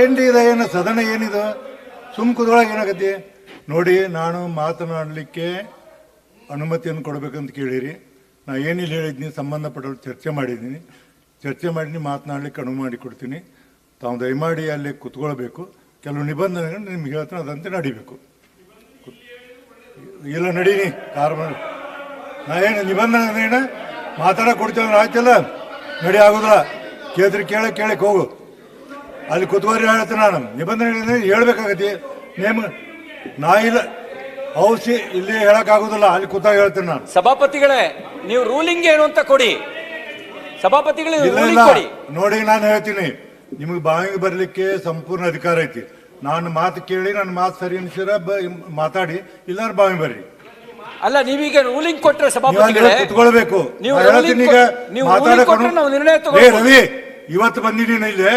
ಏನ್ರಿ ಇದೆ? ಏನು ಸದನ ಏನಿದು? ಸುಮ್ಕದೊಳಗೆ ಏನಾಗತ್ತೆ? ಏನಾಗತಿ ನೋಡಿ, ನಾನು ಮಾತನಾಡಲಿಕ್ಕೆ ಅನುಮತಿಯನ್ನು ಕೊಡಬೇಕಂತ ಕೇಳಿರಿ. ನಾ ಏನಿಲ್ಲ ಹೇಳಿದ್ನಿ, ಸಂಬಂಧಪಟ್ಟವ್ರು ಚರ್ಚೆ ಮಾಡಿದ್ದೀನಿ. ಚರ್ಚೆ ಮಾಡಿ ಮಾತನಾಡಲಿಕ್ಕೆ ಅನುವು ಮಾಡಿ ಕೊಡ್ತೀನಿ. ತಾವು ದಯಮಾಡಿ ಅಲ್ಲಿ ಕುತ್ಕೊಳ್ಬೇಕು. ಕೆಲವು ನಿಬಂಧನೆಗಳು ನಿಮ್ಗೆ ಹೇಳ್ತಾರೆ ಅದಂತೆ ನಡಿಬೇಕು. ಇಲ್ಲ ನಡೀನಿ ಕಾರ್ ನಾ ಏನು ನಿಬಂಧನೆ ಏನ ಮಾತಾಡೋಕೆ ಕೊಡ್ತೇವೆ ಆಯ್ತಲ್ಲ? ನಡಿ, ಆಗೋದಿಲ್ಲ. ಕೇಳಿದ್ರೆ ಕೇಳಕ್ಕೆ ಕೇಳಕ್ಕೆ ಹೋಗು. ಅಲ್ಲಿ ಕುತ್ತುವರಿ ಹೇಳ್ತೀನಿ ನಾನು. ನಿಬಂಧನೆ ಹೇಳ್ಬೇಕಾಗತ್ತೆ. ನೇಮ ನಾ ಇಲ್ಲ. ಔಷಧಿ ಇಲ್ಲಿ ಹೇಳಕ್ ಆಗೋದಿಲ್ಲ ಅಲ್ಲಿ ಕೂತಾಗ ಹೇಳ್ತೀನಿ ನಾನು. ಸಭಾಪತಿಗಳೇ ನೀವು ರೂಲಿಂಗ್ ಏನು ಅಂತ ಕೊಡಿ. ಸಭಾಪತಿಗಳೇ ಇಲ್ಲ ರೂಲಿಂಗ್ ಇಲ್ಲ. ಕೊಡಿ. ನೋಡಿ ನಾನು ಹೇಳ್ತೀನಿ. ನಿಮಗೆ ಬಾವಿಗೆ ಬರ್ಲಿಕ್ಕೆ ಸಂಪೂರ್ಣ ಅಧಿಕಾರ ಐತಿ. ನಾನು ಮಾತು ಕೇಳಿ ನನ್ನ ಮಾತು ಸರಿ ಅನ್ಸಿರ ಮಾತಾಡಿ. ಇಲ್ಲಾರ ಬಾವಿ ಬರ್ರಿ. ಅಲ್ಲ ನೀವೀಗ ರೂಲಿಂಗ್ ಕೊಟ್ಟರೆ ನೀವು ಅಲ್ಲಿ ಸಭಾಪತಿಗಳೇ ಕುತ್ಕೊಳ್ಬೇಕು. ನೀವು ನಾ ಹೇಳ್ತೀನಿ ಈಗ ruling ನೀವು ಕೊಟ್ರೆ ನಾವು ನಿರ್ಣಯ ಏ ತಗೊಳ್ಬೋದು. ರವಿ ಇವತ್ತು ಬಂದಿದ್ದೀನಿ ಇಲ್ಲಿ.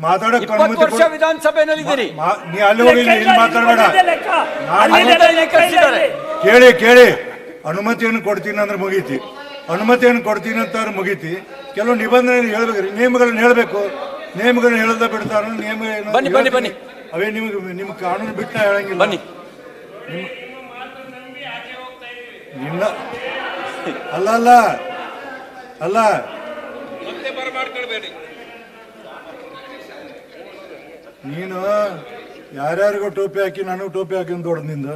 ಮಾತಾಡಕ್ ಇಪ್ಪತ್ತು ಅನುಮತಿ ವರ್ಷ ವಿಧಾನಸಭೆನಲ್ಲಿ ನೀ ಅಲ್ಲಿ ಹೋಗಿ ಇಲ್ಲಿ ಇಲ್ಲಿ ಮಾತಾಡಬೇಡ. ಕೇಳಿ ಕೇಳಿ. ಅನುಮತಿಯನ್ನು ಕೊಡ್ತೀನಿ ಅಂದ್ರೆ ಮುಗೀತಿ. ಅನುಮತಿಯನ್ನು ಕೊಡ್ತೀನಿ ಅಂತ ಮುಗೀತಿ. ಕೆಲವು ನಿಬಂಧನೆ ಹೇಳ್ಬೇಕ್ರಿ ನಿಯಮಗಳನ್ನ ಹೇಳ್ಬೇಕು. ನಿಯಮಗಳನ್ನ ಹೇಳದ ಬಿಡ್ತಾರ ನಿಯಮ ಏನು? ಬನ್ನಿ, ಬನ್ನಿ, ಬನ್ನಿ. ಅವೇ ನಿಮ್ಗೆ ನಿಮ್ ಕಾನೂನು ಬಿಟ್ಟು ಹೇಳಂಗಿಲ್ಲ. ಬನ್ನಿ. ನಿನ್ನ ಅಲ್ಲ ಅಲ್ಲ. ಅಲ್ಲ. ನೀನು ಯಾರ್ಯಾರಿಗೂ ಟೋಪಿ ಹಾಕಿ ನನಗೂ ಟೋಪಿ ಹಾಕಿ ದೊಡ್ಡ ನಿಂದ?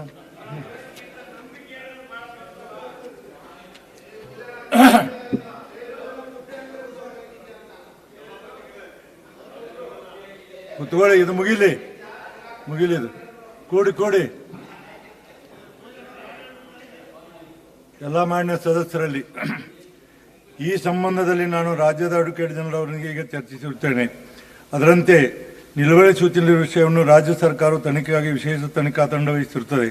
ಕುತ್ಕೊಳ್ಳಿ ಇದು ಮುಗಿಲಿ. ಮುಗಿಲಿ ಇದು. ಕೂಡಿ ಕೂಡಿ. ಎಲ್ಲ ಮಾನ್ಯ ಸದಸ್ಯರಲ್ಲಿ, ಈ ಸಂಬಂಧದಲ್ಲಿ ನಾನು ರಾಜ್ಯದ ಅಡ್ವೊಕೇಟ್ ಅವರಿಗೆ ಈಗ ಚರ್ಚಿಸಿರುತ್ತೇನೆ ಅದರಂತೆ ನಿಲುವಳಿ ಸೂಚನೆ ವಿಷಯವನ್ನು ರಾಜ್ಯ ಸರ್ಕಾರವು ತನಿಖೆಗಾಗಿ ವಿಶೇಷ ತನಿಖಾ ತಂಡ ವಹಿಸಿರುತ್ತದೆ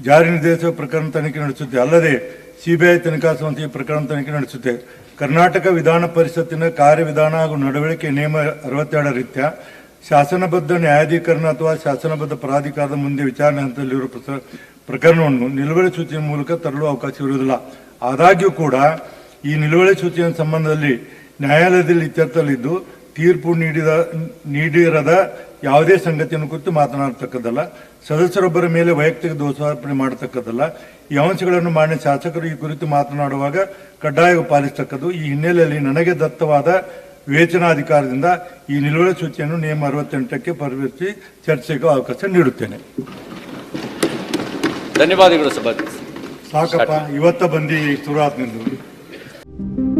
ಜಾರಿ ನಿರ್ದೇಶಕ ಪ್ರಕರಣ ತನಿಖೆ ನಡೆಸುತ್ತೆ ಅಲ್ಲದೆ ಸಿಬಿಐ ತನಿಖಾ ಸಂಸ್ಥೆ ಪ್ರಕರಣ ತನಿಖೆ ನಡೆಸುತ್ತೆ ಕರ್ನಾಟಕ ವಿಧಾನ ಪರಿಷತ್ತಿನ ಕಾರ್ಯವಿಧಾನ ಹಾಗೂ ನಡವಳಿಕೆ ನಿಯಮ ಅರವತ್ತೆರಡ ರೀತ್ಯ ಶಾಸನಬದ್ಧ ನ್ಯಾಯಾಧೀಕರಣ ಅಥವಾ ಶಾಸನಬದ್ಧ ಪ್ರಾಧಿಕಾರದ ಮುಂದೆ ವಿಚಾರಣೆ ಹಂತದಲ್ಲಿರುವ ಪ್ರಕರಣವನ್ನು ನಿಲುವಳಿ ಸೂಚನೆ ಮೂಲಕ ತರಲು ಅವಕಾಶವಿರುವುದಿಲ್ಲ ಆದಾಗ್ಯೂ ಕೂಡ ಈ ನಿಲುವಳಿ ಸೂಚನೆ ಸಂಬಂಧದಲ್ಲಿ ನ್ಯಾಯಾಲಯದಲ್ಲಿ ಇತ್ಯರ್ಥದಲ್ಲಿದ್ದು ತೀರ್ಪು ನೀಡಿದ ನೀಡಿರದ ಯಾವುದೇ ಸಂಗತಿಯನ್ನು ಕುರಿತು ಮಾತನಾಡತಕ್ಕದ್ದಲ್ಲ. ಸದಸ್ಯರೊಬ್ಬರ ಮೇಲೆ ವೈಯಕ್ತಿಕ ದೋಷಾರ್ಪಣೆ ಮಾಡತಕ್ಕದ್ದಲ್ಲ. ಈ ಅಂಶಗಳನ್ನು ಮಾನ್ಯ ಶಾಸಕರು ಈ ಕುರಿತು ಮಾತನಾಡುವಾಗ ಕಡ್ಡಾಯ ಪಾಲಿಸತಕ್ಕದ್ದು. ಈ ಹಿನ್ನೆಲೆಯಲ್ಲಿ ನನಗೆ ದತ್ತವಾದ ವಿವೇಚನಾಧಿಕಾರದಿಂದ ಈ ನಿಲುವಳಿ ಸೂಚಿಯನ್ನು ನಿಯಮ ಅರವತ್ತೆಂಟಕ್ಕೆ ಪರಿವರ್ತಿಸಿ ಚರ್ಚೆಗೂ ಅವಕಾಶ ನೀಡುತ್ತೇನೆ. ಧನ್ಯವಾದಗಳು ಸಾಕಪ್ಪ ಇವತ್ತ ಬಂದಿ ಶುರು ಆತ್ ನಿಂದು